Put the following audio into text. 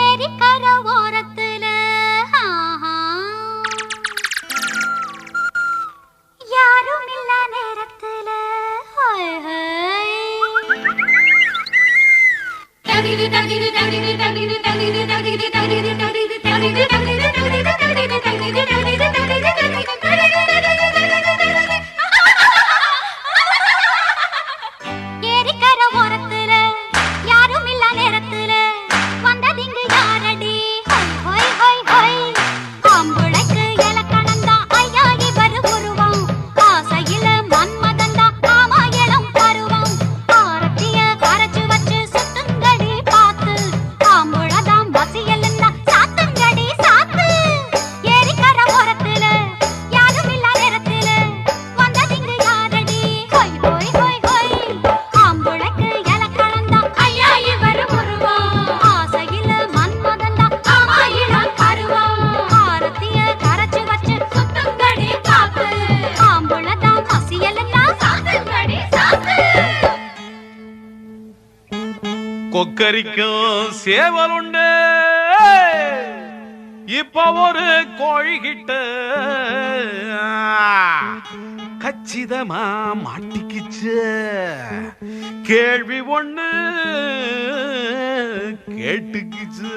ஏரிக்கர ஓரத்துல ஆஹா. யாரும் இல்ல நேரத்துல ஹோய் ஹோய். ஏரிக்கர கொக்கரிக்கும் சேவலுண்டு. இப்ப ஒரு கோழிகிட்ட கச்சிதமா மாட்டிக்கிச்சு. கேள்வி ஒண்ணு கேட்டுக்கிச்சு.